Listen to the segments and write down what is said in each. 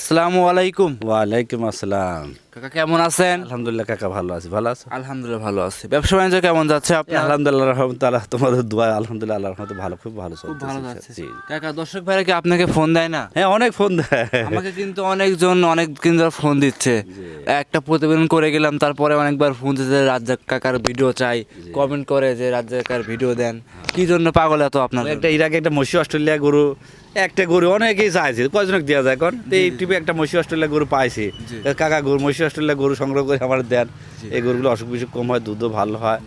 আসসালামু আলাইকুম। ওয়ালাইকুম আসসালাম। কাকা কেমন আছেন? আলহামদুলিল্লাহ কাকা ভালো আছি। ভালো আছো? আলহামদুলিল্লাহ ভালো আছি। ব্যবসা বাণিজ্য কেমন যাচ্ছে এই আপনার? আলহামদুলিল্লাহ তোমাদের দোয়া আলহামদুলিল্লাহ রহমতে ভালো খুব ভালো খুব ভালো যাচ্ছে। কাকা দর্শক ভাইরা কি আপনাকে ফোন দেয় না? হ্যাঁ অনেক ফোন দেয়। আমাকে কিন্তু অনেকজন অনেক দিন ধরে ফোন দিচ্ছে। একটা প্রতিবেদন করে গেলাম তারপরে অনেকবার ফোন যে রাজ্জাক কাকার ভিডিও চাই। কমেন্ট করে যে রাজ্জাক কাকার ভিডিও দেন। কি জন্য পাগল এত আপনার একটা ইরাকে একটা মসি অস্ট্রেলিয়া গরু একটা গরু অনেকেই চাইছে কয়জনক দেওয়া যায় এখন এই টিপে একটা মসি অস্ট্রেলিয়া গরু পাইছি। কাকা গরু মসি অস্ট্রেলিয়া গরু সংগ্রহ করে আমার দেন। এই গরুগুলো অসুখ বিসুখ কম হয় দুধও ভালো হয়।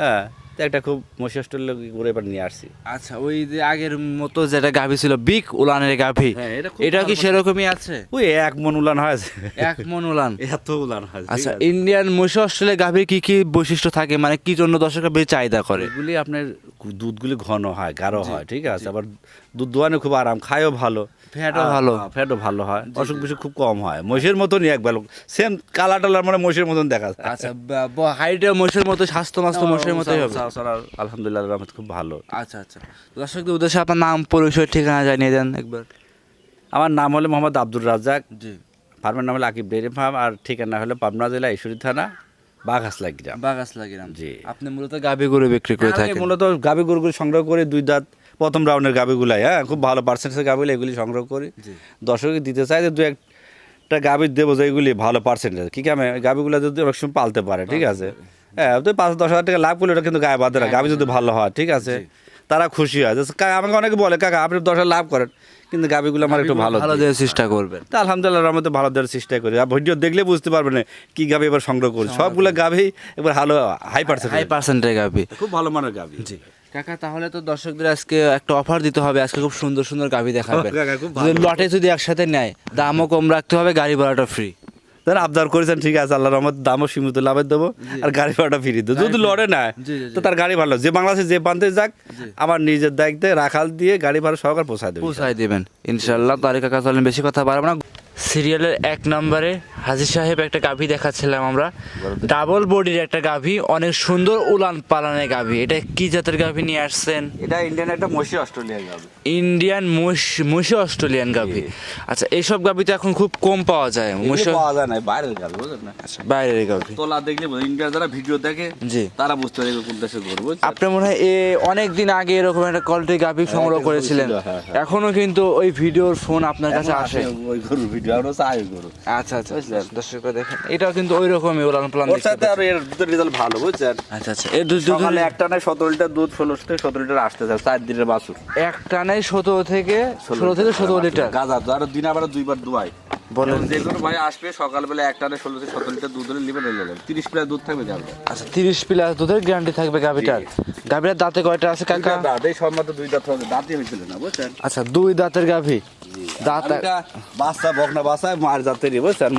হ্যাঁ তো একটা খুব মসি অস্ট্রেলিয়া গরু এবার নিয়ে আসছি। আচ্ছা ওই যে আগের মতো যেটা গাভী ছিল বিগ উলানের গাভী হ্যাঁ, এটা এটা কি সেরকমই আছে? ওই এক মন উলান হয়েছে এক মন উলান। এত উলান হয় আচ্ছা ইন্ডিয়ান মহিষ অস্ট্রেলিয়া গাভীর কি কি বৈশিষ্ট্য থাকে? মানে কি জন্য দর্শকরা বেশি চাহিদা করে? এগুলি আপনার দুধগুলি ঘন হয় গাঢ় হয় ঠিক আছে। আবার দুধ দোয়ানো খুব আরাম খায়ও ভালো। ফ্যাটও ভালো। ফ্যাটও ভালো হয়। অসুখ বিসুখ খুব কম হয়। মহিষের মতনই একবার। সেম কালার টালার মানে মহিষের মতন দেখা যায়। আচ্ছা হাইটে মহিষের মতো স্বাস্থ্য মাস্ত মহিষের মতোই হবে। আলহামদুলিল্লাহ রহমত খুব ভালো। আচ্ছা আচ্ছা। দর্শকদের উদ্দেশ্যে আপনার নাম পরিচয় ঠিকানা জানিয়ে দেন একবার। আমার নাম হলো মোহাম্মদ আব্দুর রাজ্জাক। জি। ফার্মের নাম হলো আকিব ডেয়ারি ফার্ম আর ঠিকানা হলো পাবনা জেলা ঈশ্বরী থানা বাঘাসলা গ্রাম। বাগাস লাগিলাম জি। আপনি মূলত গাভী গরু বিক্রি করে থাকেন। মূলত গাভী গরুগুলি সংগ্রহ করে দুই দাঁত। প্রথম রাউন্ডের গাভীগুলাই হ্যাঁ? খুব ভালো পার্সেন্টেজের গাভীগুলো এগুলি সংগ্রহ করি। দর্শককে দিতে চাই যে দু একটা গাভী দেবো যেগুলি ভালো পার্সেন্টেজ কি কামে? গাভীগুলো যদি অনেক সময় পালতে পারে ঠিক আছে? হ্যাঁ তো পাঁচ দশ হাজার টাকা লাভ করলে ওটা কিন্তু গায়ে বাঁধে না। গাভী যদি ভালো হয় ঠিক আছে? তারা খুশি হয়। আমাকে অনেকে বলে কাকা আপনি দশ লাভ করেন কিন্তু গাভীগুলো আমার একটু ভালো ভালো দেওয়ার চেষ্টা করবেন। তা আলহামদুলিল্লাহ আমার তো ভালো দেওয়ার চেষ্টা করি। আর ভিডিও দেখলে বুঝতে পারবেন না কি গাবি এবার সংগ্রহ করি। সবগুলো গাভী এবার ভালো হাই পার্সেন্ট হাই পার্সেন্টের গাভী খুব ভালো মানের গাভী জি। কাকা তাহলে তো দর্শকদের আজকে একটা অফার দিতে হবে আজকে খুব সুন্দর সুন্দর গাভী দেখাবেন ও কাকা, খুব যদি লটে যদি একসাথে নেয় দামও কম রাখতে হবে গাড়ি ভাড়াটা ফ্রি তারা আবদার করেছেন ঠিক আছে আল্লাহর রহমত দামও সীমিত লাভের দেবো আর গাড়ি ভাড়াটা ফিরিয়ে দেবো যদি লড়ে না তো তার গাড়ি ভালো যে বাংলাদেশে যে প্রান্তে যাক আমার নিজের দায়িত্বে রাখাল দিয়ে গাড়ি ভাড়া সহকার পোষায় দেবে। পৌঁছায় দেবেন। ইনশাল্লাহ কাকা বেশি কথা পারব না। সিরিয়ালের এক নম্বরে হাজির সাহেব একটা গাভী দেখাচ্ছিলাম আমরা। ডাবল বডির একটা গাভী, অনেক সুন্দর উলান পালানের গাভী। এটা কি জাতের গাভী নিয়ে আসছেন? এটা ইন্ডিয়ান একটা মসি অস্ট্রেলিয়ার গাভি। ইন্ডিয়ান মুশি অস্ট্রেলিয়ান গাভী আচ্ছা এইসব গাভী তো এখন খুব কম পাওয়া যায়। মুশি পাওয়া যায় না বাইরের গাভি বুঝলেন না? বাইরের গাভী। তোলা দেখলে ইন্ডিয়ার যারা ভিডিও দেখে জি। তারা বুঝতে পারে কোন দেশে গরু আপনি মনে হয় অনেক দিন আগে এরকম একটা কোয়ালিটি গাভী সংগ্রহ করেছিলেন। হ্যাঁ, হ্যাঁ। এখনও কিন্তু ওই ভিডিওর ফোন আপনার কাছে আসে। ওই গরুর ভিডিও আমরা চাই গরু আচ্ছা আচ্ছা দর্শক দেখেন এটাও কিন্তু ওই রকমই উলান প্লান ওর সাথে আর এর রেজাল্ট ভালো বুঝছেন? আচ্ছা আচ্ছা এর দুধ সকালে একটা নাই সতেরো লিটার দুধ ষোলো থেকে সতেরো লিটার আসতে চায় চার দিনের বাছুর। এক টানে সতেরো থেকে ষোলো থেকে সতেরো লিটার। গাজা আর দিন আবার দুইবার দুয়াই বলেন। যে কোনো ভাই আসবে সকালবেলা এক টানে ষোলো থেকে সতেরো লিটার দুধ হলে তিরিশ প্লাস দুধ থাকবে আচ্ছা তিরিশ প্লাস দুধের গ্যারান্টি থাকবে গাভিটার। গাভিটার দাঁতে কয়টা আছে কাকা? দাঁত এই সব মতো দুই দাঁত হবে। দাঁতই হয়েছিল না বুঝছেন? আচ্ছা দুই দাঁতের গাভি। দাঁত বাচ্চা বকনা বাচ্চা মার জাতেরই বুঝছেন?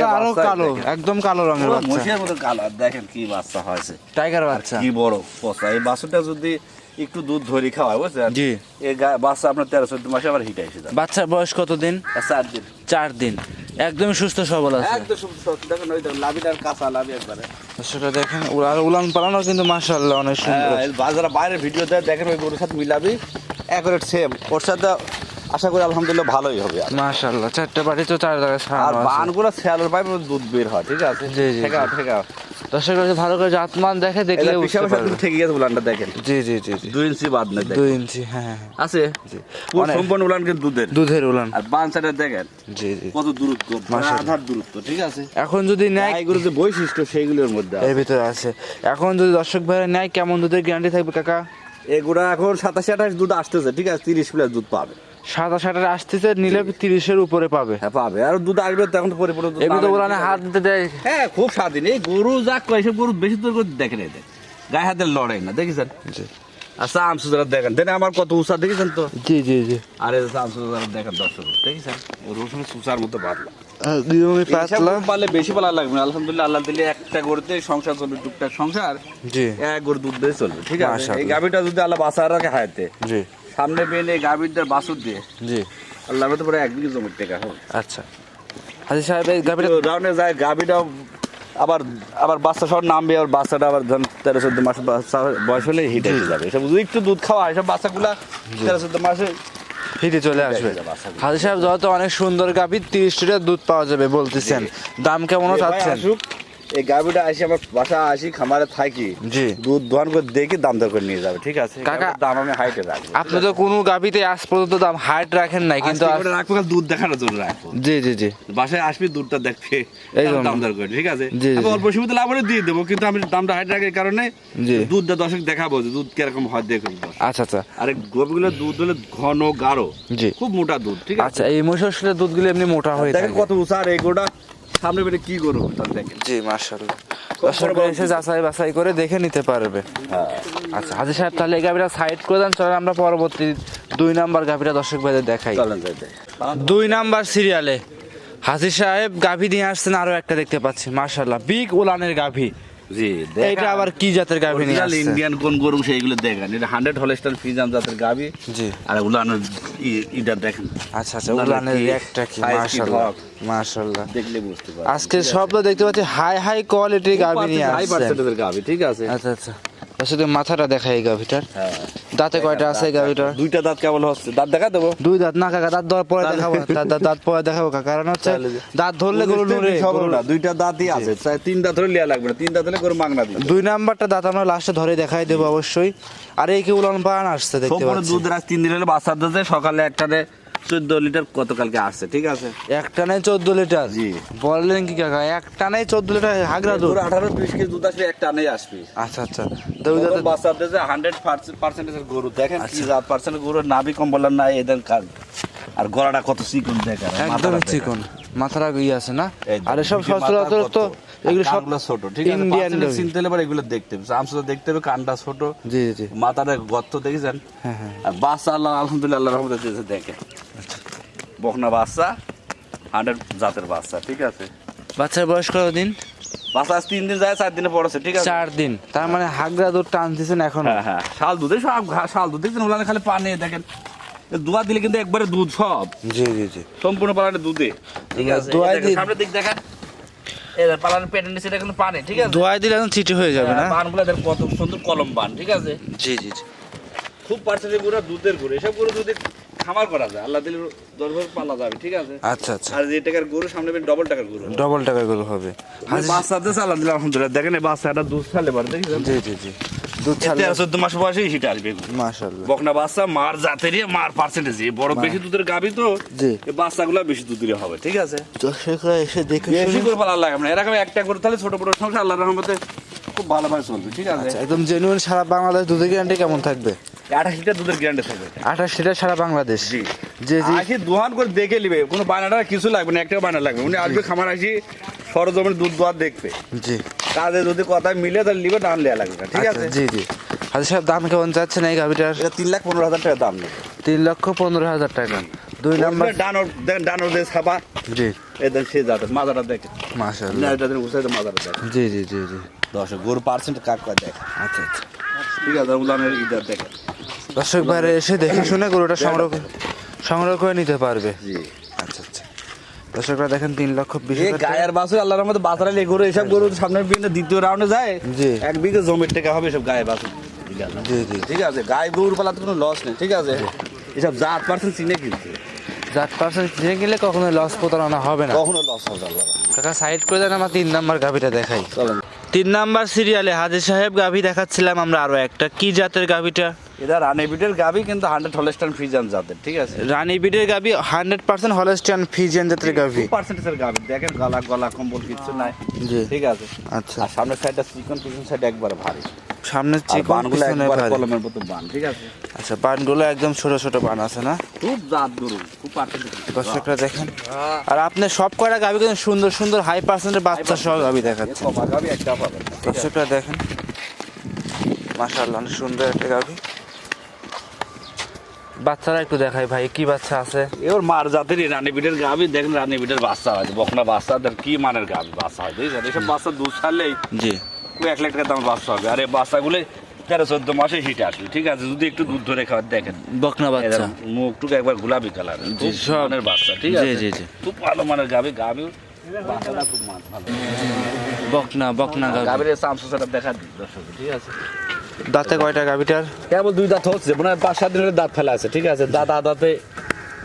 তো আরও কালো একদম কালো রঙের বাচ্চা। মহিষের মতো কালো। দেখেন কি বাচ্চা হয়েছে। টাইগার বাচ্চা। কি বড় পচা। এই বাচ্চাটা যদি একটু দুধ ধরি খাওয়ায় বুঝছেন? জি। এই বাচ্চা আপনার তেরো চোদ্দ মাসে আবার হিট যাবে বাচ্চার বয়স কত দিন চার দিন। চার দিন। একদমই সুস্থ সবল আছে। একদম সব- দেখেন ওই দেখেন লাভিটার কাঁচা লাভি একবারে। সেটা দেখেন আর উলান পালানো কিন্তু মাশাআল্লাহ অনেক সুন্দর হ্যাঁ, বাজারে বাইরে ভিডিও দেয় দেখেন ওই গরুর সাথে মিলাবি সেম ওর সাথে আশা করি আলহামদুলিল্লাহ ভালোই হবে। মাশাআল্লাহ চারটে বাড়ি তো চার জায়গায় আর বানগুলো ছেয়ালোর পাইপ দুধ বের হয় ঠিক আছে? জি, জি, ঠেকা ঠেকা দর্শক ভালো করে জাতমান দেখে দেখলে এটা বুঝতে পারবে। সাথে গেছে উলানটা দেখেন। জি জি জি জি। ইঞ্চি বাদ ইঞ্চি হ্যাঁ হ্যাঁ আছে? পুরো সম্পূর্ণ উলান কিন্তু দুধের। দুধের উলান। আর দেখেন জি জি। কত দূরত্ব আধার দূরত্ব ঠিক আছে? এখন যদি নেয় এইগুলো যে বৈশিষ্ট্য সেইগুলোর মধ্যে এর ভিতরে আছে। এখন যদি দর্শক ভাইরা নেয় কেমন দুধের গ্যারান্টি থাকবে কাকা? এগুলা এখন সাতাশি আঠাশ দুধ আসতেছে ঠিক আছে? তিরিশ প্লাস দুধ পাবে। সাটার আসতেছে নিলে তিরিশের উপরে পাবে। হ্যাঁ পাবে। আর দুধ আসবে তখন তো পরিপূর্ণ এমনি তো পাবে। হাত দিতে দেয়। হ্যাঁ খুব স্বাধীন। এই গরু যা কয় সব গরু বেশি দূর করে দেখ গায়ে হাতে লড়াই না দেখেছেন? সুজারা দেখেন। দেন আমার কত উষা দেখেছেন তো? জি জি জি। আরে সুজারা দেখেন দর্শক দেখেছেন? রসুন সুসার মতো পাতলা। দুই বেশি পালা লাগবে না। আলহামদুলিল্লাহ আল্লাহ দিলে একটা গরুতে সংসার চলবে টুকটাক সংসার। জি। এক গরু দুধ দিয়ে চলবে ঠিক আছে। এই গাভিটা যদি আল্লাহ বাসা রাখে হায়াতে। জি। সামনে এই গাভিটার বাসুর দিয়ে জি। আল্লাহ তো পরে এক বিঘে জমির টাকা হবে আচ্ছা। হাজি সাহেব এই গাভিটা রাউন্ডে যায় গাভিটাও আবার আবার বাচ্চা সব নামবে আর বাচ্চাটা আবার ধরেন তেরো চোদ্দ মাস বাচ্চা বয়স হলে হিট যাবে। এসব যদি একটু দুধ খাওয়া এসব বাচ্চাগুলা তেরো চোদ্দ মাসে হিটে চলে আসবে। হাজি সাহেব যত অনেক সুন্দর গাভি তিরিশ লিটার দুধ পাওয়া যাবে বলতেছেন। দাম কেমনও এ চাচ্ছেন? এই গাভিটা আসি আমার বাসা আসি খামারে থাকি। জি। দুধ দোয়ান করে দেখি দাম দর করে নিয়ে যাবে ঠিক আছে? কাকা- দাম আমি হাইটে রাখব আপনি তো কোনো গাভিতে আজ পর্যন্ত দাম হাইট রাখেন নাই কিন্তু রাখব দুধ দেখানোর জন্য রাখব। জি জি জি। বাসায় আসবি দুধটা দেখবে এই দাম দর করে ঠিক আছে? আমি। অল্প সীমিত লাভ দিয়ে দেবো কিন্তু আমি দামটা হাইট রাখার কারণে দুধটা দর্শক দেখাবো যে দুধ কীরকম হয় দেখুন। আচ্ছা আচ্ছা। আর এই দুধ হলে ঘন গাঢ় জি। খুব মোটা দুধ ঠিক আছে? আচ্ছা এই মহিষের দুধগুলো এমনি মোটা হয়ে থাকে। কত উঁচা আর এই গরুটা সামনে বেটে কি গরু দেখেন। জি মার্শাল্লাহ বড় বড় এসে যাচাই বাছাই করে দেখে নিতে পারবে। হ্যাঁ। আচ্ছা হাজি সাহেব তাহলে এই গাভীটা সাইড করে দেন চলেন আমরা পরবর্তী দুই নাম্বার গাভীটা দর্শক ভাইদের দেখাই। দুই নাম্বার সিরিয়ালে হাজি সাহেব গাভী নিয়ে আসছেন আরও একটা দেখতে পাচ্ছি। মার্শাল্লাহ বিগ উলানের গাভি। জি এইটা আবার কি জাতের গাভি নিয়ে আসছে? ইন্ডিয়ান কোন গরু সেইগুলো দেখেন। এটা হান্ড্রেড হলেস্টার ফিজাম জাতের গাবি জি। আর উলানের দেখেন। আচ্ছা আচ্ছা উলানের একটা কি? দেখলে বুঝতে পারবেন। আজকে সব তো দেখতে পাচ্ছি হাই হাই কোয়ালিটির গাভী নিয়ে হাই পার্সেন্টেজের গাবি ঠিক আছে? আচ্ছা আচ্ছা। সাথে মাথাটা দেখাই গাভিটার। হ্যাঁ। দাঁতে কয়টা আছে গাভিটার? দুইটা দাঁত কেবল হচ্ছে? দাঁত দেখা দেবো? দুই দাঁত। না কাকা দাঁত দেওয়ার পরে দেখাবো দাঁত- পরে দেখাবো কাকা। কারণ হচ্ছে দাঁত ধরলে গরু নুরে না দুইটা দাঁতই আছে। তিন দাঁত হলে লিয়া লাগবে না। তিন দাঁত হলে গরু মাগনা দিবে। দুই নাম্বারটা দাঁত আমরা লাস্টে ধরে দেখাই দেবো অবশ্যই। আর এই কি উলান পান আসছে দেখতে পাচ্ছি। দুধ রাত তিন দিন হলে বাচ্চা দিতে সকালে একটাতে চোদ্দ লিটার গতকালকে আসছে ঠিক আছে? এক নেই চোদ্দ লিটার? জি। বললেন কি কাকা এক নেই চোদ্দ লিটার হাগরা দুধ? আঠারো বিশ কেজি দুধ আসবে এক আনেই আসবে। আচ্ছা আচ্ছা। দুই দাঁতে বাচ্চা দিতে হান্ড্রেড পার্সেন্টেজের গরু দেখেন কি জাত পার্সেন্ট গরু নাভি কম্বল নাই এদের কাজ। আর গলাটা কত চিকন দেখেন একদম চিকন। মাথাটা ইয়ে আছে না? আর এসব সচরাচর তো এগুলো ছোট ঠিক আছে? ইন্ডিয়ান চিনতে হলে এগুলো দেখতে হবে। দেখতে হবে কানটা ছোট। জি জি জি। মাথাটা গর্ত দেখেছেন? হ্যাঁ হ্যাঁ। আর বাচ্চা আল্লাহ আলহামদুলিল্লাহ আল্লাহ রহমতে দিয়েছে দেখে। বকনা বাচ্চা হান্ড্রেড জাতের বাচ্চা ঠিক আছে? বাচ্চার বয়স কত দিন বাচ্চা আজ তিন দিন যায় চার দিনে পড়েছে ঠিক আছে? চার দিন। তার মানে হাগরা দুধ টানতেছেন এখন। হ্যাঁ হ্যাঁ। শাল দুধে সব শাল দুধ দেখছেন ওখানে খালি পানি দেখেন দোয়া দিলে কিন্তু একবারে দুধ সব। জি জি জি। সম্পূর্ণ পালানে দুধে ঠিক আছে সামনের দিক দেখেন। পালানের পেটের নিচে এটা কিন্তু পানি ঠিক আছে? দিলে এখন চিটি হয়ে যাবে না? দেখেন কত সুন্দর কলম বান ঠিক আছে? জি জি জি। খুব পার্সেন্টেজ দুধের গরু এসব গরু যদি খামার করা যায় আল্লাহ দিলে দরবার পালা যাবে ঠিক আছে? আচ্ছা আচ্ছা। আর যে টাকার গরু সামনে ডবল টাকার গরু ডবল টাকা গুলো হবে। বাচ্চাদের চালান দিলে আলহামদুলিল্লাহ। দেখেন এই বাচ্চাটা দুধ ছাড়লে পারে জি জি জি। দুধ তেরো চোদ্দ মাস বয়সে আসবে মাশাআল্লাহ। বকনা বাচ্চা মার জাতেরই মার পার্সেন্টেজ বড় বেশি দুধের গাবি তো জি। এই বাচ্চাগুলো বেশি দুধের হবে ঠিক আছে? দর্শকরা এসে দেখে বেশি করে পালা লাগে না। এরকম একটা করে তাহলে ছোট বড় সংসার আল্লাহ রহমতে খুব ভালোভাবে চলবে ঠিক আছে? আচ্ছা, একদম জেনুইন সারা বাংলাদেশ দুধের গ্যারান্টি কেমন থাকবে? আঠাশ লিটার দুধের গ্যারান্টি থাকবে। আঠাশ লিটার সারা বাংলাদেশ। জি। জি জি আসি দোহান করে দেখে নিবে কোনো বায়নাটা কিছু লাগবে না একটা বায়না লাগবে উনি আসবে খামার আসি সরজমিন দুধ দোয়ার দেখবে। জি। কাজে যদি কথা মিলে তাহলে নিবে দাম লেয়া লাগবে না ঠিক আচ্ছা, আছে? জি জি। হাজি সাহেব দাম কেমন যাচ্ছে না এই গাভিটার? এটা তিন লাখ পনেরো হাজার টাকা দাম নেবে। তিন লক্ষ পনেরো হাজার টাকা। দুই নাম্বার ডানোর দেখেন ডানোর দিয়ে ছাপা জি। এদের সে যাতে মাজাটা দেখে মাশাআল্লাহ। না এটা উঠে মাজাটা দেখে জি জি জি জি। দশ গরু পার্সেন্ট কাক করে দেখে আচ্ছা আচ্ছা। ঠিক আছে উদাহরণের ইদার দেখে দর্শক বাইরে এসে দেখে শুনে গরুটা সংগ্রহ সংগ্রহ করে নিতে পারবে। জি। আচ্ছা আচ্ছা। দর্শকরা দেখেন তিন লক্ষ বিশ। গায়ের বাছুর আল্লাহর মধ্যে বাজারে গরু এসব গরু সামনের বিনে দ্বিতীয় রাউন্ডে যায়। জি। এক বিঘে জমির টাকা হবে এসব গায়ে আছে? জি জি। ঠিক আছে? গায়ে গরুর পালাতে কোনো লস নেই ঠিক আছে? এসব জাত পার্সেন্ট চিনে কিনতে যার পার্সেন্ট কিনে গেলে কখনো লস প্রতারণা হবে না। কখনো লস হবে আল্লাহ কাকা সাইড করে দেন আমার তিন নাম্বার গাভিটা দেখাই। চলেন। তিন নাম্বার সিরিয়ালে হাজির সাহেব গাভি দেখাচ্ছিলাম আমরা আরও একটা। কি জাতের গাভিটা? এটা রানে বিটের গাবি কিন্তু হান্ড্রেড হলেস্টান ফ্রিজান জাতের ঠিক আছে? রানী বিডের গাভি হান্ড্রেড পার্সেন্ট হলস্টিয়ান ফিজিয়ান জাতের গাভি পার্সেন্টেজের গাবি দেখেন গলা গলা কম্বল কিছু নাই ঠিক আছে? আচ্ছা। আর সামনের সাইডটা চিকন পিছন সাইড একবারে ভারী। সামনে চিকন পিছনে ভারী। কলমের মতো বান ঠিক আছে? আচ্ছা বানগুলো একদম ছোট ছোট বান আছে না? খুব জাত গরু খুব পার্সেন্টেজ দর্শকরা দেখেন। আর আপনি সব কয়টা গাভি কিন্তু সুন্দর সুন্দর হাই পার্সেন্টের বাচ্চা সহ গাভি দেখাচ্ছে। গাবি একটা পাবেন। দর্শকরা দেখেন। মাশাআল্লাহ অনেক সুন্দর একটা গাভি বাচ্চারা একটু দেখাই ভাই কি বাচ্চা আছে? এবার মার জাতের রানী বিটের গাবি দেখেন রানী বিটের বাচ্চা হয় বকনা বাচ্চা বাচ্চাদের কি মানের গাবি বাচ্চা হয় বুঝছেন? এসব বাচ্চা দুধ ছাড়লেই জি। এক লাখ টাকা দাম বাচ্চা হবে আর এই বাচ্চাগুলো তেরো চোদ্দ মাসে হিট আসবে ঠিক আছে? যদি একটু দুধ ধরে খাওয়ার দেখেন। বকনা বাচ্চা। মুখটুকু একবার গোলাপি কালার। মানের বাচ্চা ঠিক আছে? জি, জি। খুব ভালো মানের গাবি গাবি বাচ্চাটা খুব মান ভালো। বকনা বকনা গাভি। গাবির চামচা দেখা দিই দর্শক ঠিক আছে? দাঁতে কয়টা গাভিটার? কেবল দুই দাঁত হচ্ছে মনে হয় পাঁচ সাত দিনের দাঁত ফেলা আছে ঠিক আছে? দাঁত আদাতে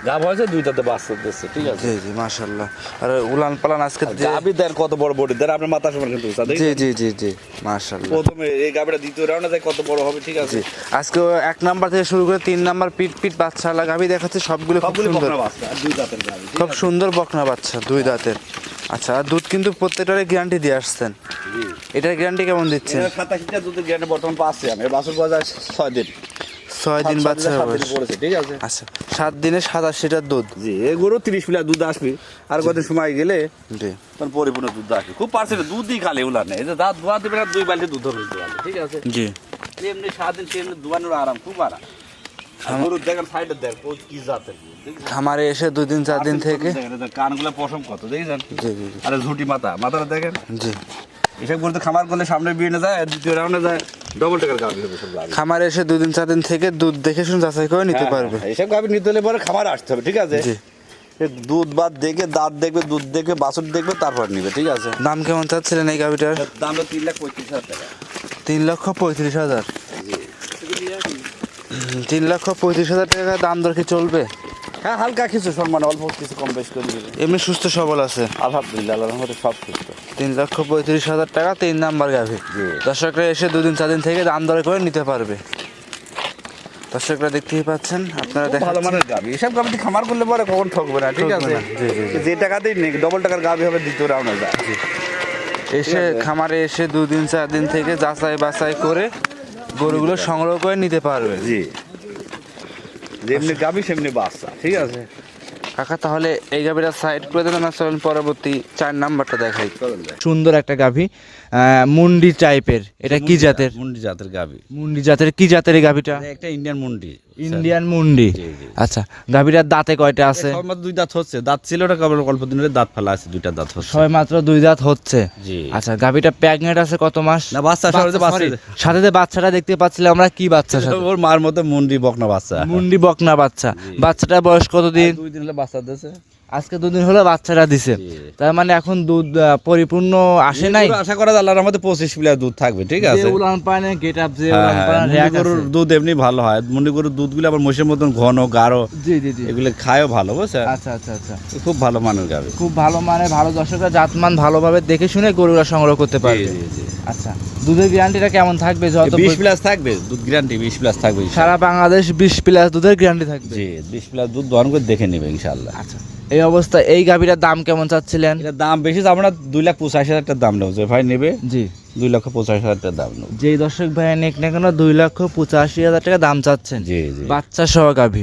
গাব হয়েছে দুইটাতে বাচ্চা দিচ্ছে ঠিক আছে? জি জি মাশাল্লাহ আর উলান পালান আজকে গাবি দেন কত বড় বডি দেন আপনার মাথা সমান কিন্তু জি জি জি জি মাশাল্লাহ প্রথমে এই গাবিটা দ্বিতীয় রাউন্ডে যায় কত বড় হবে ঠিক আছে? আজকে এক নাম্বার থেকে শুরু করে তিন নাম্বার পিট পিট বাচ্চা লাগাবি দেখাচ্ছে সবগুলো খুব সুন্দর। বাচ্চা আর দুই দাঁতের গাবি খুব সুন্দর বকনা বাচ্চা দুই দাঁতের। আচ্ছা দুধ কিন্তু প্রত্যেকটারে গ্যারান্টি দিয়ে আসছেন। এটার গ্যারান্টি কেমন দিচ্ছেন? এর সাতাশিটা দুধের গ্যারান্টি বর্তমান পাচ্ছি আমি। বাছুর বাজার ছয় দিন। ছয় দিন বাচ্চা হবে ঠিক আছে? আচ্ছা সাত দিনে সাতাশ লিটার দুধ। জি এই গরু তিরিশ প্লাস দুধ আসবে। আর কদিন সময় গেলে জি। তখন পরিপূর্ণ দুধ আসবে। খুব পার্সেন্ট দুধই খালি উলার নেই। এই যে দাঁত ধোয়া দেবে না দুই বালতি দুধ হবে ঠিক আছে? জি। এমনি দিন সেমনি ধোয়ানোর আরাম খুব আরাম। খামারে এসে দুই দিন চার দিন থেকে কানগুলো পশম কত দেখছেন? আরে ঝুটি মাথা মাথাটা দেখেন। জি। এসব করতে খামার করলে সামনে বিয়ে যায় দ্বিতীয় রাউন্ডে যায় ডবল টাকার গাভি হবে সব গাভি। খামারে এসে দুই দিন চার দিন থেকে দুধ দেখে শুনে যাচাই করে নিতে পারবে। হ্যাঁ, এসব গাভি নিতে হলে পরে খামার আসতে হবে ঠিক আছে? দুধ বাদ দেখে দাঁত দেখবে দুধ দেখবে বাছুর দেখবে তারপর নিবে ঠিক আছে? দাম কেমন চাচ্ছিলেন এই গাভিটার? দাম তো তিন লাখ পঁয়ত্রিশ হাজার টাকা। তিন লক্ষ পঁয়ত্রিশ হাজার। তিন লক্ষ পঁয়ত্রিশ হাজার টাকা দাম দর কি চলবে? হ্যাঁ হালকা কিছু সম্মান অল্প কিছু কম বেশ করে দিবে। এমনি সুস্থ সবল আছে? আলহামদুলিল্লাহ রহমতে সব সুস্থ। তিন লক্ষ পঁয়ত্রিশ হাজার টাকা তিন নাম্বার গাভি। দর্শকরা এসে দুদিন চার দিন থেকে দাম দর করে নিতে পারবে। দর্শকরা দেখতেই পাচ্ছেন আপনারা ভালো মানের এসব খামার করলে পরে কখন ঠকবে না ঠিক আছে। যে টাকাতেই নেই ডবল টাকার গাভি হবে দ্বিতীয় রাউন্ডে এসে খামারে এসে দুদিন চার দিন থেকে যাচাই বাছাই করে গরুগুলো সংগ্রহ করে নিতে পারবে। জি। যেমনি গাবি সেমনি বাচ্চা ঠিক আছে? কাকা তাহলে এই গাভীটা সাইড করে দেন আমরা চলেন পরবর্তী চার নাম্বারটা দেখাই। সুন্দর একটা গাভী মুন্ডি টাইপের এটা কি জাতের? মুন্ডি জাতের গাভী। মুন্ডি জাতের কি জাতের এই গাভীটা? একটা ইন্ডিয়ান মুন্ডি। ইন্ডিয়ান মুন্ডি। আচ্ছা গাভীরার দাঁতে কয়টা আছে? সবমাত্র মাত্র দুই দাঁত হচ্ছে। দাঁত ছিল ওটা কেবল অল্প দিনের দাঁত ফেলা আছে দুইটা দাঁত হচ্ছে। সবাই মাত্র দুই দাঁত হচ্ছে। আচ্ছা গাভীটা প্যাগনেট আছে কত মাস? না বাচ্চা সাথে তো বাচ্চা। সাথে যে বাচ্চাটা দেখতে পাচ্ছিলাম আমরা কি বাচ্চা সাথে? ওর মার মতো মুন্ডি বকনা বাচ্চা। মুন্ডি বকনা বাচ্চা। বাচ্চাটা বয়স কত দিন দুই দিন হলে বাচ্চা দিয়েছে আজকে দুদিন হলো বাচ্চাটা দিছে। তার মানে এখন দুধ পরিপূর্ণ আসে নাই। আশা করা যায় আল্লাহর মধ্যে পঁচিশ প্লেয়ার দুধ থাকবে ঠিক আছে? উলান পানে গেট আপ যে গরুর দুধ এমনি ভালো হয়। মুন্ডি গরুর দুধগুলো আবার মোষের মতন ঘন গাঢ় জি জি জি। এগুলো খায়ও ভালো বুঝছেন? আচ্ছা আচ্ছা আচ্ছা। খুব ভালো মানের গাভি। খুব ভালো মানে ভালো দর্শকরা জাতমান ভালোভাবে দেখে শুনে গরুরা সংগ্রহ করতে পারবে। জি, জি। আচ্ছা দুধের গ্যারান্টিটা কেমন থাকবে? যত বিশ প্লাস থাকবে দুধ গ্যারান্টি বিশ প্লাস থাকবে সারা বাংলাদেশ বিশ প্লাস দুধের গ্যারান্টি থাকবে। জি বিশ প্লাস দুধ দহন করে দেখে নেবে ইনশাল্লাহ। আচ্ছা। এই অবস্থা এই গাভিটার দাম কেমন চাচ্ছিলেন? এটা দাম বেশি আমরা দুই লাখ পঁচাশি হাজার টাকার দাম নেব। যে ভাই নেবে জি। দুই লক্ষ পঁচাশি হাজার টাকার দাম নেব। যেই দর্শক ভাই নেক না কেন দুই লক্ষ পঁচাশি হাজার টাকা দাম চাচ্ছেন। জি জি। বাচ্চা সহ গাভী।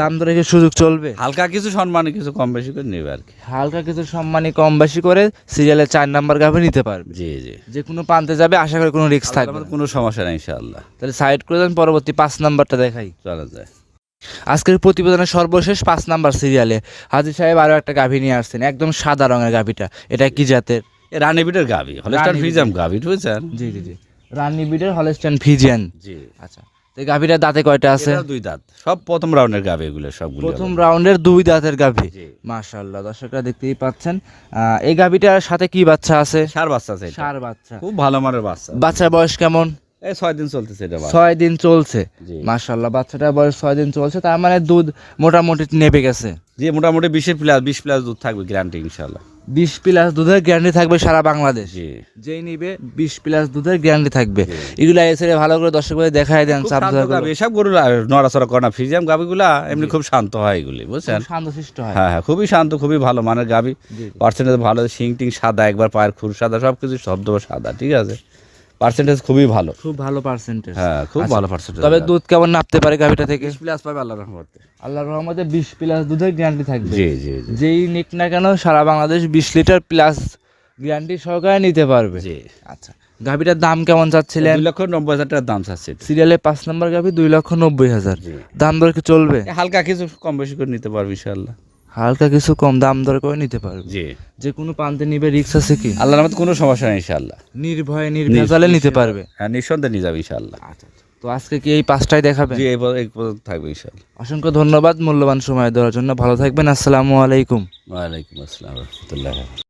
দাম ধরে কি সুযোগ চলবে? হালকা কিছু সম্মানে কিছু কম বেশি করে নেবে আর কি। হালকা কিছু সম্মানী কম বেশি করে সিরিয়ালে চার নাম্বার গাভী নিতে পারবে। জি জি। যে কোনো প্রান্তে যাবে আশা করি কোনো রিস্ক থাকবে আমাদের কোনো সমস্যা নেই ইনশাআল্লাহ। তাহলে সাইড করে দেন পরবর্তী পাঁচ নাম্বারটা দেখাই। চলা যায় আজকের প্রতিবেদনের সর্বশেষ পাঁচ নাম্বার সিরিয়ালে হাজির সাহেব আরও একটা গাভি নিয়ে আসছেন একদম সাদা রঙের গাভিটা। এটা কি জাতের? এ রানী বিটের গাভি হলস্টার রানী ফ্রিজাম গাভি বুঝছেন? জি জি জি। রানি বিডের হলেস্টান ফিজিয়ান। জি। আচ্ছা তো এই দাঁতে কয়টা আছে? দুই দাঁত। সব প্রথম রাউন্ডের গাভি এগুলো সবগুলো। প্রথম রাউন্ডের দুই দাঁতের গাভি। মাশাআল্লাহ দর্শকরা দেখতেই পাচ্ছেন। আহ, এই গাভিটার সাথে কি বাচ্চা আছে? সার বাচ্চা আছে। সার বাচ্চা। খুব ভালো মানের বাচ্চা। বাচ্চার বয়স কেমন? ছয় দিন চলতেছে এটা ছয় দিন চলছে। জি। মাশাআল্লাহ বয়স ছয় দিন চলছে তার মানে দুধ মোটামুটি নেবে গেছে। যে মোটামুটি বিশের প্লাস বিশ প্লাস দুধ থাকবে গ্যারান্টি ইনশাল্লাহ বিশ প্লাস দুধের গ্যারান্টি থাকবে সারা বাংলাদেশ। যেই নিবে বিশ প্লাস দুধের গ্যারান্টি থাকবে। এগুলো এসে ভালো করে দর্শক দেখাই দেন এসব গরু নড়াচড়া করে না। ফ্রিজিয়াম গাভিগুলা এমনি খুব শান্ত হয় এগুলি বুঝছেন? হয়। হ্যাঁ হ্যাঁ খুবই শান্ত খুবই ভালো মানের গাভি। পার্সেন্টেজ ভালো সিং টিং সাদা একবার পায়ের খুর সাদা সব কিছু শব্দ সাদা ঠিক আছে? পার্সেন্টেজ খুবই ভালো। খুব ভালো পার্সেন্টেজ হ্যাঁ খুব আচ্ছা। ভালো পার্সেন্টেজ তবে দুধ কেমন নাপতে পারে গাভিটা থেকে? প্লাস পাবে আল্লাহ রহমতে। আল্লাহর রহমতে বিশ প্লাস দুধের গ্যারান্টি থাকবে। জি জি জি। যেই নিক না কেন সারা বাংলাদেশ বিশ লিটার প্লাস গ্যারান্টি সহকারে নিতে পারবে। জি। আচ্ছা গাভিটার দাম কেমন চাচ্ছিলেন? দুই লক্ষ নব্বই হাজার টাকার দাম চাচ্ছে সিরিয়ালে পাঁচ নম্বর গাভি দুই লক্ষ নব্বই হাজার। দাম দর কি চলবে? হালকা কিছু কম বেশি করে নিতে পারবে ইনশাল্লাহ হালকা কিছু কম দাম দর করে নিতে পারবে। জি। যে কোনো প্রান্তে নিবে রিক্স আছে কি? আল্লাহর রহমতে কোনো সমস্যা নেই ইনশাআল্লাহ। নির্ভয়ে নির্ভেজালে নিতে পারবে। হ্যাঁ নিঃসন্দেহে নিয়ে যাবে ইনশাআল্লাহ। আচ্ছা তো আজকে কি এই পাঁচটাই দেখাবে জি এই পর্যন্ত থাকবে ইনশাআল্লাহ। অসংখ্য ধন্যবাদ মূল্যবান সময় দেওয়ার জন্য। ভালো থাকবেন। আসসালামু আলাইকুম। ওয়ালাইকুম আসসালাম রহমতুল্লাহ।